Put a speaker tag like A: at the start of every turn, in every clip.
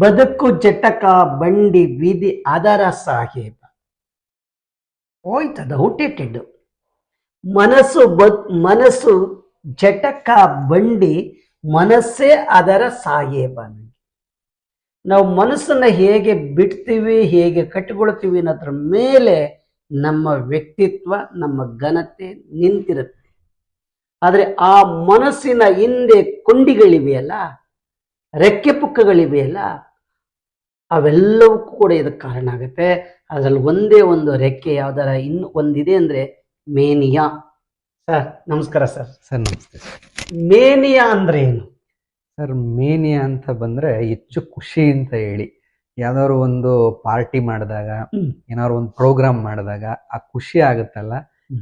A: ಬದುಕು ಜಟಕ, ಬಂಡಿ ಬೀದಿ ಅದರ ಸಾಹೇಬ. ಹೋಯ್ತದ ಹುಟ್ಟಿಟ್ಟಿದ್ದು ಮನಸ್ಸು ಬದ್, ಮನಸ್ಸು ಜಟಕ, ಬಂಡಿ, ಮನಸ್ಸೇ ಅದರ ಸಾಹೇಬ ನಾವು ಮನಸ್ಸನ್ನ ಹೇಗೆ ಬಿಡ್ತೀವಿ, ಹೇಗೆ ಕಟ್ಟಿಕೊಳ್ತೀವಿ ಅನ್ನೋದ್ರ ಮೇಲೆ ನಮ್ಮ ವ್ಯಕ್ತಿತ್ವ, ನಮ್ಮ ಘನತೆ ನಿಂತಿರುತ್ತೆ. ಆದರೆ ಆ ಮನಸ್ಸಿನ ಹಿಂದೆ ಕೊಂಡಿಗಳಿವೆಯಲ್ಲ ರೆಕ್ಕೆ ಪುಕ್ಕಗಳಿವೆಯಲ್ಲ ಅವೆಲ್ಲವಕ್ಕೂ ಕೂಡ ಇದಕ್ಕೆ ಕಾರಣ ಆಗುತ್ತೆ. ಅದರಲ್ಲಿ ಒಂದೇ ಒಂದು ರೆಕ್ಕೆ ಯಾವ್ದಾರ ಇನ್ನು ಒಂದಿದೆ ಅಂದ್ರೆ ಮೇನಿಯಾ. ಸರ್ ನಮಸ್ಕಾರ ಸರ್.
B: ಸರ್ ನಮಸ್ತೆ
A: ಮೇನಿಯಾ ಅಂದ್ರೆ ಏನು?
B: ಸರ್ ಮೇನಿಯಾ ಅಂತ ಬಂದ್ರೆ ಹೆಚ್ಚು ಖುಷಿ ಅಂತ ಹೇಳಿ. ಯಾವ್ದಾದ್ರು ಒಂದು ಪಾರ್ಟಿ ಮಾಡಿದಾಗ. ಏನಾದ್ರು ಒಂದು ಪ್ರೋಗ್ರಾಮ್ ಮಾಡಿದಾಗ ಆ ಖುಷಿ ಆಗುತ್ತಲ್ಲ.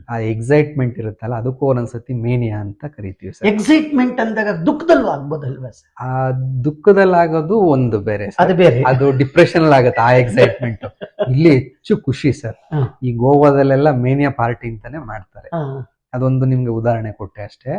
B: ಆ ಎಕ್ಸೈಟ್ಮೆಂಟ್ ಇರುತ್ತಲ್ಲ ಅದಕ್ಕೂ ಒಂದೊಂದ್ಸತಿ ಮೇನಿಯಾ ಅಂತ ಕರಿತೀವಿ ಸರ್.
A: ಎಕ್ಸೈಟ್ಮೆಂಟ್ ಅಂದಾಗ ದುಃಖದಲ್ಲೂ ಆಗ್ಬೋದಲ್ವಾ ಸರ್?
B: ಆ ದುಃಖದಲ್ಲಾಗೋದು ಒಂದು ಬೇರೆ.
A: ಅದು ಬೇರೆ.
B: ಅದು ಡಿಪ್ರೆಷನ್ ಆಗುತ್ತೆ ಆ ಎಕ್ಸೈಟ್ಮೆಂಟ್ ಇಲ್ಲಿ ಹೆಚ್ಚು ಖುಷಿ ಸರ್. ಈ ಗೋವಾದಲ್ಲೆಲ್ಲ ಮೇನಿಯಾ ಪಾರ್ಟಿ ಅಂತಾನೆ ಮಾಡ್ತಾರೆ. ಅದೊಂದು ನಿಮ್ಗೆ ಉದಾಹರಣೆ ಕೊಟ್ಟೆ ಅಷ್ಟೇ.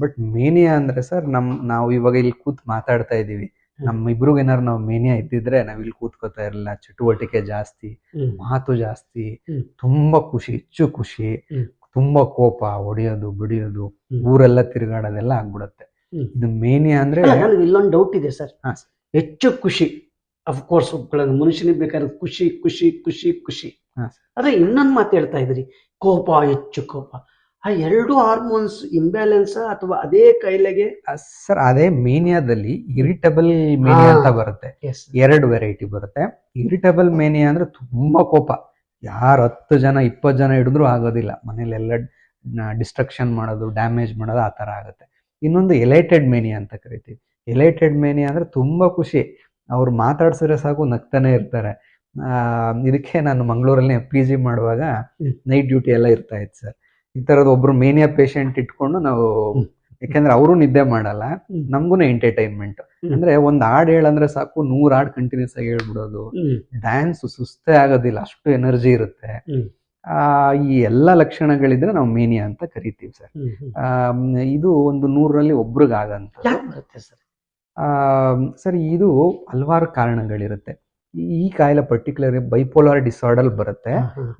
B: ಬಟ್ ಮೇನಿಯಾ ಅಂದ್ರೆ ಸರ್ ನಮ್ ನಾವು ಇವಾಗ ಇಲ್ಲಿ ಕೂತ್ ಮಾತಾಡ್ತಾ ಇದೀವಿ ನಮ್ಮ ಇಬ್ರಿಗೆ ಏನಾರು ನಾವು ಮೇನಿಯಾ ಇದ್ದಿದ್ರೆ ನಾವ್ ಇಲ್ಲಿ ಕೂತ್ಕೋತಾ ಇರಲಿಲ್ಲ. ಚಟುವಟಿಕೆ ಜಾಸ್ತಿ ಮಾತು ಜಾಸ್ತಿ ತುಂಬಾ ಖುಷಿ ಹೆಚ್ಚು ಖುಷಿ ತುಂಬಾ ಕೋಪ ಹೊಡೆಯೋದು ಬಿಡಿಯೋದು ಊರೆಲ್ಲ ತಿರುಗಾಡೋದೆಲ್ಲ ಆಗ್ಬಿಡತ್ತೆ. ಇದು ಮೇನಿಯಾ ಅಂದ್ರೆ
A: ಇಲ್ಲೊಂದು ಡೌಟ್ ಇದೆ ಸರ್.
B: ಹಾ,
A: ಹೆಚ್ಚು ಖುಷಿ ಅಫ್ಕೋರ್ಸ್ ಕೋರ್ಸ್ ಮನುಷ್ಯನಿಗೆ ಬೇಕಾದ್ರೆ ಖುಷಿ ಖುಷಿ ಖುಷಿ ಖುಷಿ. ಅದೇ ಇನ್ನೊಂದು ಮಾತು ಹೇಳ್ತಾ ಇದ್ರಿ ಕೋಪ ಹೆಚ್ಚು ಕೋಪ. ಆ ಎರಡು ಹಾರ್ಮೋನ್ಸ್ ಇಂಬ್ಯಾಲೆನ್ಸ್ ಅಥವಾ ಅದೇ ಕೈಲೆಗೆ
B: ಸರ್ ಅದೇ ಮೇನಿಯಾದಲ್ಲಿ ಇರಿಟಬಲ್ ಮೇನಿಯಾ ಅಂತ. ಬರುತ್ತೆ. ಎರಡು ವೆರೈಟಿ ಬರುತ್ತೆ. ಇರಿಟಬಲ್ ಮೇನಿಯಾ ಅಂದ್ರೆ ತುಂಬಾ ಕೋಪ. ಯಾರು ಹತ್ತು ಜನ ಇಪ್ಪತ್ತು ಜನ ಹಿಡಿದ್ರು ಆಗೋದಿಲ್ಲ. ಮನೇಲೆಲ್ಲ ಡಿಸ್ಟ್ರಕ್ಷನ್ ಮಾಡೋದು ಡ್ಯಾಮೇಜ್ ಮಾಡೋದು ಆ ಥರ ಆಗುತ್ತೆ. ಇನ್ನೊಂದು ಎಲೈಟೆಡ್ ಮೇನಿಯಾ ಅಂತ ಕರಿತೀವಿ. ಎಲೈಟೆಡ್ ಮೇನಿಯಾ ಅಂದ್ರೆ ತುಂಬಾ ಖುಷಿ. ಅವ್ರು ಮಾತಾಡ್ಸಿದ್ರೆ ಸಾಕು ನಗ್ತಾನೆ ಇರ್ತಾರೆ. ಇದಕ್ಕೆ ನಾನು ಮಂಗಳೂರಲ್ಲಿ ಪಿ ಜಿ ಮಾಡುವಾಗ ನೈಟ್ ಡ್ಯೂಟಿ ಎಲ್ಲ ಇರ್ತಾ ಇತ್ತು ಸರ್. ಈ ತರದ ಒಬ್ರು ಮೇನಿಯಾ ಪೇಷಂಟ್ ಇಟ್ಕೊಂಡು ನಾವು ಯಾಕಂದ್ರೆ ಅವರು ನಿದ್ದೆ ಮಾಡಲ್ಲ ನಮ್ಗೂ ಎಂಟರ್ಟೈನ್ಮೆಂಟ್ ಅಂದ್ರೆ ಒಂದ್ ಹಾಡ್ ಹೇಳಂದ್ರೆ ಸಾಕು ನೂರ್ ಹಾಡ್ ಕಂಟಿನ್ಯೂಸ್ ಆಗಿ ಹೇಳ್ಬಿಡೋದು. ಡ್ಯಾನ್ಸ್ ಸುಸ್ತೇ ಆಗೋದಿಲ್ಲ ಅಷ್ಟು ಎನರ್ಜಿ ಇರುತ್ತೆ. ಆ ಈ ಎಲ್ಲಾ ಲಕ್ಷಣಗಳಿದ್ರೆ ನಾವು ಮೇನಿಯಾ ಅಂತ ಕರಿತೀವಿ ಸರ್. ಇದು ಒಂದು ನೂರಲ್ಲಿ
A: ಒಬ್ರಿಗಾಗಂತ. ಸರ್
B: ಇದು ಹಲವಾರು ಕಾರಣಗಳಿರುತ್ತೆ. ಈ- ಕಾಯಿಲೆ ಪರ್ಟಿಕ್ಯುಲರ್ ಬೈಪೋಲಾರ್ ಡಿಸಾರ್ಡರ್ ಬರುತ್ತೆ.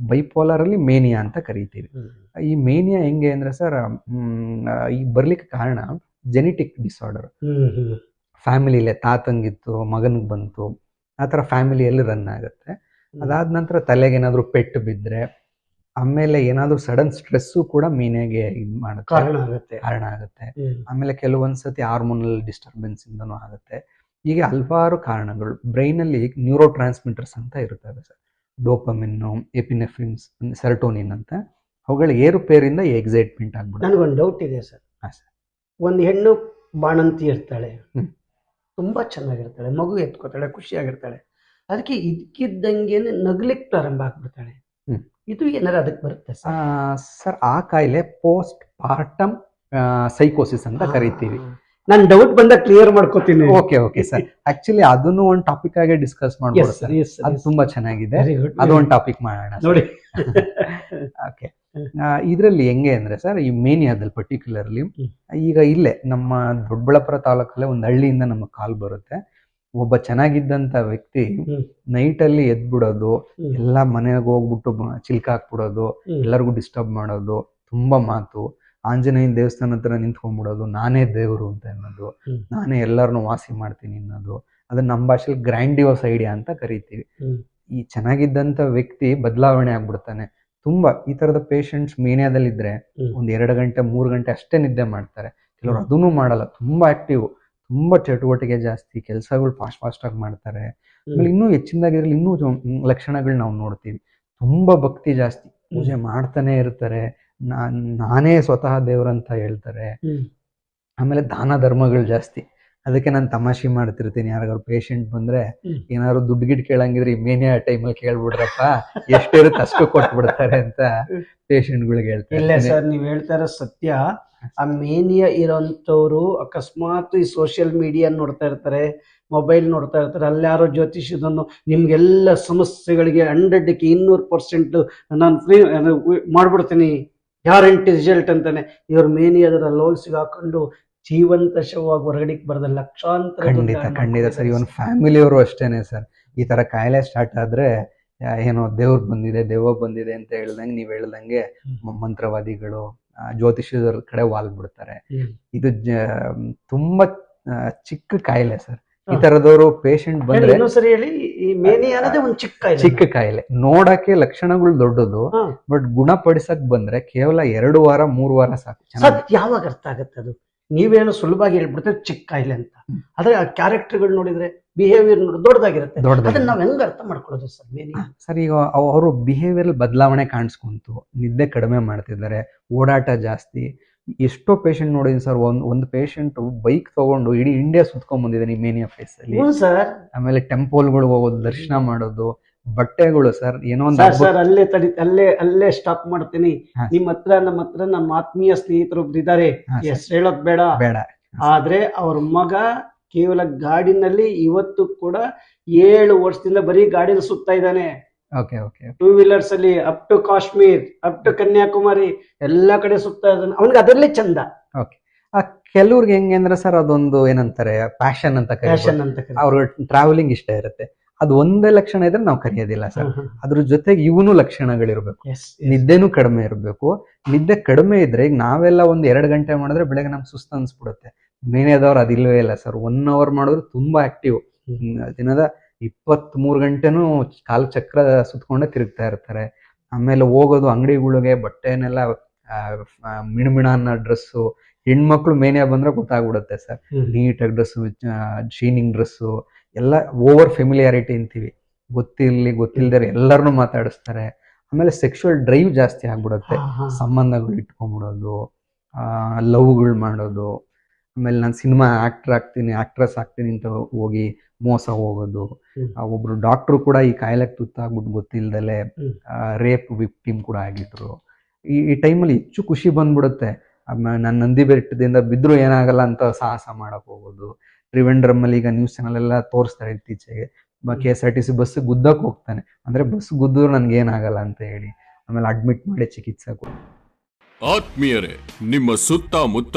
B: ಬೈಪೋಲಾರ್ ಅಲ್ಲಿ ಮೇನಿಯಾ ಅಂತ ಕರಿತೀವಿ. ಈ ಮೇನಿಯಾ ಹೆಂಗೆ ಅಂದ್ರೆ ಸರ್ ಈ ಬರ್ಲಿಕ್ಕೆ ಕಾರಣ ಜೆನೆಟಿಕ್ ಡಿಸಾರ್ಡರ್ ಫ್ಯಾಮಿಲಿಲೇ ತಾತಂಗಿತ್ತು ಮಗನಿಗೆ ಬಂತು ಆ ಥರ ಫ್ಯಾಮಿಲಿಯಲ್ಲಿ ರನ್ ಆಗುತ್ತೆ. ಅದಾದ ನಂತರ ತಲೆಗೆ ಏನಾದರೂ ಪೆಟ್ಟು ಬಿದ್ದರೆ ಆಮೇಲೆ ಏನಾದರೂ ಸಡನ್ ಸ್ಟ್ರೆಸ್ಸು ಕೂಡ ಮೀನಿಗೆ ಇದು ಮಾಡುತ್ತೆ.
A: ಕಾರಣ ಆಗುತ್ತೆ.
B: ಆಮೇಲೆ ಕೆಲವೊಂದ್ಸತಿ ಹಾರ್ಮೋನಲ್ ಡಿಸ್ಟರ್ಬೆನ್ಸ್ ಇಂದನೂ ಆಗುತ್ತೆ. ಹೀಗೆ ಹಲವಾರು ಕಾರಣಗಳು ಬ್ರೈನಲ್ಲಿ ನ್ಯೂರೋ ಟ್ರಾನ್ಸ್ಮಿಟರ್ಸ್ ಅಂತ ಇರ್ತವೆ ಸರ್. ಡೋಪಮಿನ್ನು ಎಪಿನೆಫ್ರಿನ್ಸ್ ಸೆರಟೋನಿನ್ ಅಂತ. ಅವುಗಳ ಏರುಪೇರಿಂದ ಎಕ್ಸೈಟ್ಮೆಂಟ್ ಆಗ್ಬಿಡುತ್ತೆ.
A: ನನಗೊಂದು ಡೌಟ್ ಇದೆ ಸರ್.
B: ಹಾಂ ಸರ್.
A: ಒಂದು ಹೆಣ್ಣು ಬಾಣಂತಿ ಇರ್ತಾಳೆ. ತುಂಬ ಚೆನ್ನಾಗಿರ್ತಾಳೆ. ಮಗು ಎತ್ಕೋತಾಳೆ ಖುಷಿಯಾಗಿರ್ತಾಳೆ. ಅದಕ್ಕೆ ಇದ್ಕಿದ್ದಂಗೆ ನಗ್ಲಿಕ್ಕೆ ಪ್ರಾರಂಭ ಆಗ್ಬಿಡ್ತಾಳೆ. ಇದು ಏನಾರ ಅದಕ್ಕೆ ಬರುತ್ತೆ ಸರ್?
B: ಆ ಕಾಯಿಲೆ ಪೋಸ್ಟ್ ಪಾರ್ಟಮ್ ಸೈಕೋಸಿಸ್ ಅಂತ ಕರಿತೀವಿ.
A: ನಾನು ಡೌಟ್ ಬಂದಾಗ ಕ್ಲಿಯರ್ ಮಾಡ್ಕೋತೀನಿ.
B: ಓಕೆ ಓಕೆ ಸರ್ ಆಕ್ಚುಲಿ ಅದನ್ನು ಒಂದು ಟಾಪಿಕ್ ಆಗಿ ಡಿಸ್ಕಸ್ ಮಾಡ್ಬೋದು ಸರ್ ಅದು ತುಂಬಾ ಚೆನ್ನಾಗಿದೆ.
A: ಅದೊಂದು
B: ಅದು ಒಂದು ಟಾಪಿಕ್ ಮಾಡೋಣ
A: ನೋಡಿ.
B: ಓಕೆ ಇದರಲ್ಲಿ ಹೆಂಗೆ ಅಂದ್ರೆ ಸರ್ ಈ ಮೇನಿಯಾದಲ್ಲಿ ಪರ್ಟಿಕ್ಯುಲರ್ಲಿ ಈಗ ಇಲ್ಲೇ ನಮ್ಮ ದೊಡ್ಡಬಳ್ಳಾಪುರ ತಾಲೂಕಲ್ಲೇ ಒಂದು ಹಳ್ಳಿಯಿಂದ ನಮಗೆ ಕಾಲ್ ಬರುತ್ತೆ. ಒಬ್ಬ ಚೆನ್ನಾಗಿದ್ದಂತ ವ್ಯಕ್ತಿ ನೈಟ್ ಅಲ್ಲಿ ಎದ್ಬಿಡೋದು
A: ಬಿಡೋದು
B: ಎಲ್ಲ ಮನೆಗೆ ಹೋಗ್ಬಿಟ್ಟು ಚಿಲ್ಕ ಹಾಕ್ಬಿಡೋದು. ಎಲ್ಲರಿಗೂ ಡಿಸ್ಟರ್ಬ್ ಮಾಡೋದು ತುಂಬಾ ಮಾತು. ಆಂಜನೇಯನ ದೇವಸ್ಥಾನ ಹತ್ರ ನಿಂತ್ಕೊಂಡ್ಬಿಡೋದು ನಾನೇ ದೇವರು ಅಂತ ಅನ್ನೋದು. ನಾನೇ ಎಲ್ಲರನ್ನು ವಾಸಿ ಮಾಡ್ತೀನಿ ಅನ್ನೋದು ಅದನ್ನ ನಮ್ಮ ಭಾಷೆಲಿ ಗ್ರ್ಯಾಂಡಿಯೋಸ್ ಐಡಿಯಾ ಅಂತ ಕರಿತೀವಿ. ಈ ಚೆನ್ನಾಗಿದ್ದಂತ ವ್ಯಕ್ತಿ ಬದಲಾವಣೆ ಆಗ್ಬಿಡ್ತಾನೆ. ತುಂಬಾ ಈ ತರದ ಪೇಷಂಟ್ಸ್ ಮೇನಿಯಾದಲ್ಲಿ
A: ಇದ್ರೆ
B: ಒಂದ್ ಎರಡು ಗಂಟೆ ಮೂರು ಗಂಟೆ ಅಷ್ಟೇ ನಿದ್ದೆ ಮಾಡ್ತಾರೆ. ಕೆಲವರು. ಅದನ್ನು ಮಾಡಲ್ಲ ತುಂಬಾ ಆಕ್ಟಿವ್ ತುಂಬಾ ಚಟುವಟಿಕೆ ಜಾಸ್ತಿ ಕೆಲಸಗಳು ಫಾಸ್ಟ್ ಫಾಸ್ಟ್ ಆಗಿ ಮಾಡ್ತಾರೆ. ಆಮೇಲೆ ಇನ್ನೂ ಹೆಚ್ಚಿನದಾಗಿದ್ರಲ್ಲಿ ಇನ್ನೂ ಲಕ್ಷಣಗಳು ನಾವು ನೋಡ್ತೀವಿ. ತುಂಬಾ ಭಕ್ತಿ ಜಾಸ್ತಿ ಪೂಜೆ ಮಾಡ್ತಾನೆ ಇರ್ತಾರೆ. ನಾನ್ ನಾನೇ ಸ್ವತಃ ದೇವ್ರಂತ ಹೇಳ್ತಾರೆ. ಆಮೇಲೆ ದಾನ ಧರ್ಮಗಳು ಜಾಸ್ತಿ. ಅದಕ್ಕೆ ನಾನು ತಮಾಷೆ ಮಾಡ್ತಿರ್ತೀನಿ. ಯಾರಾದ್ರು ಪೇಷಂಟ್ ಬಂದ್ರೆ. ಏನಾದ್ರು ದುಡ್ಡು ಗಿಡ್ ಕೇಳಂಗಿದ್ರೆ ಈ ಆ ಟೈಮಲ್ಲಿ ಕೇಳ್ಬಿಡ್ರಪ್ಪ. ಎಷ್ಟಿರುತ್ತೆ ಅಷ್ಟು ಕೊಟ್ಬಿಡ್ತಾರೆ ಅಂತ ಪೇಷಂಟ್ಗಳಿಗೆ
A: ಇಲ್ಲ
B: ಹೇಳ್ತಾರೆ
A: ಸರ್ ನೀವ್ ಹೇಳ್ತಾ ಇರೋ ಸತ್ಯ. ಆ ಮೇನಿಯ ಇರೋಂಥವ್ರು ಅಕಸ್ಮಾತ್ ಈ ಸೋಷಿಯಲ್ ಮೀಡಿಯಾ ನೋಡ್ತಾ ಇರ್ತಾರೆ ಮೊಬೈಲ್ ನೋಡ್ತಾ ಇರ್ತಾರೆ ಅಲ್ಲಾರೋ ಜ್ಯೋತಿಷ್ಯದನ್ನು ನಿಮ್ಗೆಲ್ಲ ಸಮಸ್ಯೆಗಳಿಗೆ ಹಂಡ್ರೆಡ್ಗೆ ಇನ್ನೂರು ಪರ್ಸೆಂಟ್ ನಾನು ಫ್ರೀ ಮಾಡ್ಬಿಡ್ತೀನಿ. ಗ್ಯಾರಂಟಿ ರಿಸಲ್ಟ್ ಅಂತಾನೆ? ಇವ್ರ ಅದರ ಲೋನ್ ಸಿಗಕೊಂಡು ಜೀವಂತ ಶವವಾಗಿ ಹೊರಗಡೆಗೆ ಬರದ ಲಕ್ಷಾಂತರ
B: ಖಂಡಿತ ಖಂಡಿತ ಸರ್. ಇವನ್ ಫ್ಯಾಮಿಲಿಯವರು ಅಷ್ಟೇನೆ ಸರ್. ಈ ತರ ಕಾಯಿಲೆ ಸ್ಟಾರ್ಟ್ ಆದ್ರೆ ಏನೋ ದೇವ್ರು ಬಂದಿದೆ ದೆವ್ವ ಬಂದಿದೆ ಅಂತ ಹೇಳ್ದಂಗೆ ನೀವ್ ಹೇಳ್ದಂಗೆ ಮಂತ್ರವಾದಿಗಳು ಜ್ಯೋತಿಷ್ಯದ ಕಡೆ ವಾಲ್ಬಿಡ್ತಾರೆ. ಇದು ತುಂಬಾ ಚಿಕ್ಕ ಕಾಯಿಲೆ ಸರ್. ಈ. ತರದವರು ಪೇಷಂಟ್ ಬಂದ್ರೆ
A: ಸರಿ ಹೇಳಿ ಈ ಮೇನಿ ಅನ್ನೋದೇ ಒಂದು ಚಿಕ್ಕ ಕಾಯಿಲೆ.
B: ಚಿಕ್ಕ ಕಾಯಿಲೆ ನೋಡಕ್ಕೆ ಲಕ್ಷಣಗಳು ದೊಡ್ಡದು. ಬಟ್ ಗುಣಪಡಿಸಕ್ ಬಂದ್ರೆ ಕೇವಲ ಎರಡು ವಾರ ಮೂರು ವಾರ ಸಾಕು
A: ಸರ್ ಯಾವಾಗ ಅರ್ಥ ಆಗತ್ತೆ ಅದು ನೀವೇನು ಸುಲಭವಾಗಿ ಹೇಳ್ಬಿಡ್ತೀವಿ ಚಿಕ್ಕ ಕಾಯಿಲೆ ಅಂತ. ಆದ್ರೆ ಆ ಕ್ಯಾರೆಕ್ಟರ್ಗಳು ನೋಡಿದ್ರೆ ಬಿಹೇವಿಯರ್ ನೋಡಿ ದೊಡ್ಡದಾಗಿರುತ್ತೆ
B: ದೊಡ್ಡದಾಗಿ
A: ಅದನ್ನ ನಾವ್ ಹೆಂಗ್ ಅರ್ಥ ಮಾಡ್ಕೊಳ್ಳೋದು ಸರ್ ಮೇನಿ
B: ಸರ್ ಈಗ ಅವರು ಬಿಹೇವಿಯರ್ ಬದಲಾವಣೆ ಕಾಣಿಸ್ಕೊಂತು ನಿದ್ದೆ ಕಡಿಮೆ ಮಾಡ್ತಿದ್ದಾರೆ ಓಡಾಟ ಜಾಸ್ತಿ ಎಷ್ಟೋ ಪೇಷಂಟ್ ನೋಡಿದೀನಿ ಸರ್ ಒಂದ್ ಒಂದು ಪೇಷಂಟ್ ಬೈಕ್ ತಗೊಂಡು ಇಡೀ ಇಂಡಿಯಾ ಸುತ್ಕೊಂಡ್ ಬಂದಿದ್ದಾನೆ ಈ ಮೇನಿಯಾ ಫೇಸ್ ಅಲ್ಲಿ.
A: ಹ್ಞೂ ಸರ್
B: ಆಮೇಲೆ ಟೆಂಪಲ್ಗಳು ಹೋಗೋದು ದರ್ಶನ ಮಾಡೋದು ಬಟ್ಟೆಗಳು ಸರ್ ಏನೋ ಒಂದು
A: ಸರ್ ಸರ್ ಅಲ್ಲೇ ತಡಿ ಅಲ್ಲೇ ಅಲ್ಲೇ ಸ್ಟಾಪ್ ಮಾಡ್ತೀನಿ.
B: ಹಾ.
A: ನಿಮ್ ಹತ್ರ ನಮ್ಮ ಹತ್ರ ನಮ್ಮ ಆತ್ಮೀಯ ಸ್ನೇಹಿತರು ಇದ್ದಾರೆ.
B: ಹಾ, ಸರ್.
A: ಹೆಸರು ಹೇಳೋದ್ ಬೇಡ.
B: ಬೇಡ.
A: ಆದ್ರೆ ಅವ್ರ ಮಗ ಕೇವಲ ಗಾಡಿನಲ್ಲಿ ಇವತ್ತು ಕೂಡ ಏಳು ವರ್ಷದಿಂದ ಬರೀ ಗಾಡಿನ ಸುತ್ತಾ ಇದ್ದಾನೆ.
B: ಓಕೆ ಓಕೆ
A: ಟೂ ವೀಲರ್ಸ್ ಅಲ್ಲಿ up to Kashmir up to Kanyakumari ಎಲ್ಲಾ ಕಡೆ ಸುತ್ತಾ ಇದ್ದಾನೆ. ಅವನಿಗೆ ಅದರಲ್ಲೇ ಚಂದ.
B: ಆ ಕೆಲವ್ರಿಗೆ ಹೆಂಗೆ ಅಂದ್ರೆ ಸರ್ ಅದೊಂದು ಏನಂತಾರೆ ಪ್ಯಾಷನ್ ಅಂತ
A: ಫ್ಯಾಷನ್ ಅಂತ ಕರೀತಾರೆ.
B: ಅವ್ರ ಟ್ರಾವೆಲಿಂಗ್ ಇಷ್ಟ ಇರುತ್ತೆ. ಅದು ಒಂದೇ ಲಕ್ಷಣ ಇದ್ರೆ ನಾವು ಕರೆಯೋದಿಲ್ಲ ಸರ್. ಅದ್ರ ಜೊತೆಗೆ ಇವನು ಲಕ್ಷಣಗಳಿರ್ಬೇಕು.
A: Yes, yes.
B: ನಿದ್ದೆನೂ ಕಡಿಮೆ ಇರಬೇಕು. ನಿದ್ದೆ ಕಡಿಮೆ ಇದ್ರೆ ಈಗ ನಾವೆಲ್ಲ ಒಂದ್ ಎರಡು ಗಂಟೆ ಮಾಡಿದ್ರೆ ಬೆಳಗ್ಗೆ ನಮ್ಗೆ ಸುಸ್ತು ಅನ್ಸ್ಬಿಡುತ್ತೆ. ಮೇನೇದವ್ರು ಅದಿಲ್ವೇ ಇಲ್ಲ ಸರ್. ಒನ್ ಅವರ್ ಮಾಡಿದ್ರು ತುಂಬಾ ಆಕ್ಟಿವ್ ದಿನದ ಇಪ್ಪತ್ತ್ ಮೂರು ಗಂಟೆನೂ ಕಾಲು ಚಕ್ರ ಸುತ್ಕೊಂಡೇ ತಿರುಗ್ತಾ ಇರ್ತಾರೆ. ಆಮೇಲೆ ಹೋಗೋದು ಅಂಗಡಿಗಳಿಗೆ ಬಟ್ಟೆನೆಲ್ಲ ಮಿಣಮಿಣ ಅನ್ನೋ ಡ್ರೆಸ್ಸು ಹೆಣ್ಮಕ್ಳು ಮೇನಿಯಾ ಬಂದ್ರೆ ಗೊತ್ತಾಗ್ಬಿಡುತ್ತೆ ಸರ್. ನೀಟಾಗಿ ಡ್ರೆಸ್ಸು ಶೀನಿಂಗ್ ಡ್ರೆಸ್ಸು ಎಲ್ಲ ಓವರ್ ಫೆಮಿಲಿಯಾರಿಟಿ ಅಂತೀವಿ. ಗೊತ್ತಿರ್ಲಿ ಗೊತ್ತಿಲ್ದರೆ ಎಲ್ಲರನ್ನೂ ಮಾತಾಡಿಸ್ತಾರೆ. ಆಮೇಲೆ ಸೆಕ್ಷುವಲ್ ಡ್ರೈವ್ ಜಾಸ್ತಿ ಆಗ್ಬಿಡುತ್ತೆ. ಸಂಬಂಧಗಳು ಇಟ್ಕೊಂಡ್ಬಿಡೋದು ಲವ್ಗಳು ಮಾಡೋದು. ಆಮೇಲೆ ನಾನು ಸಿನಿಮಾ ಆಕ್ಟರ್ ಆಗ್ತೀನಿ ಆಕ್ಟ್ರೆಸ್ ಆಗ್ತೀನಿ ಅಂತ ಹೋಗಿ ಮೋಸ ಹೋಗೋದು. ಆ, ಒಬ್ರು ಡಾಕ್ಟ್ರು ಕೂಡ ಈ ಕಾಯಿಲೆಗೆ ತುತ್ತಾಗ್ಬಿಟ್ಟು ಗೊತ್ತಿಲ್ದಲೆ ರೇಪ್ ವಿಕ್ಟಿಮ್ ಕೂಡ ಆಗಿದ್ರು. ಈ ಈ ಟೈಮಲ್ಲಿ ಹೆಚ್ಚು ಖುಷಿ ಬಂದ್ಬಿಡುತ್ತೆ. ನನ್ನ ನಾನು ನಂದಿ ಬೆಟ್ಟದಿಂದ ಬಿದ್ರು ಏನಾಗಲ್ಲ ಅಂತ ಸಾಹಸ ಮಾಡಕ್ ಹೋಗೋದು. ತ್ರಿವೆಂಡ್ರಮ್ ಅಲ್ಲಿ ಈಗ ನ್ಯೂಸ್ ಚಾನಲ್ ಎಲ್ಲ ತೋರಿಸ್ತಾರೆ ಇತ್ತೀಚೆಗೆ. K S R T C bus ಗುದ್ದಕ್ಕೆ ಹೋಗ್ತಾನೆ. ಅಂದ್ರೆ ಬಸ್ ಗುದ್ದಿದ್ರು ನನ್ಗೆ ಏನಾಗಲ್ಲ ಅಂತ ಹೇಳಿ. ಆಮೇಲೆ ಅಡ್ಮಿಟ್ ಮಾಡಿ ಚಿಕಿತ್ಸೆ ಕೊಡ್ತಾರೆ
C: ಆತ್ಮೀಯರೇ ನಿಮ್ಮ ಸುತ್ತಮುತ್ತ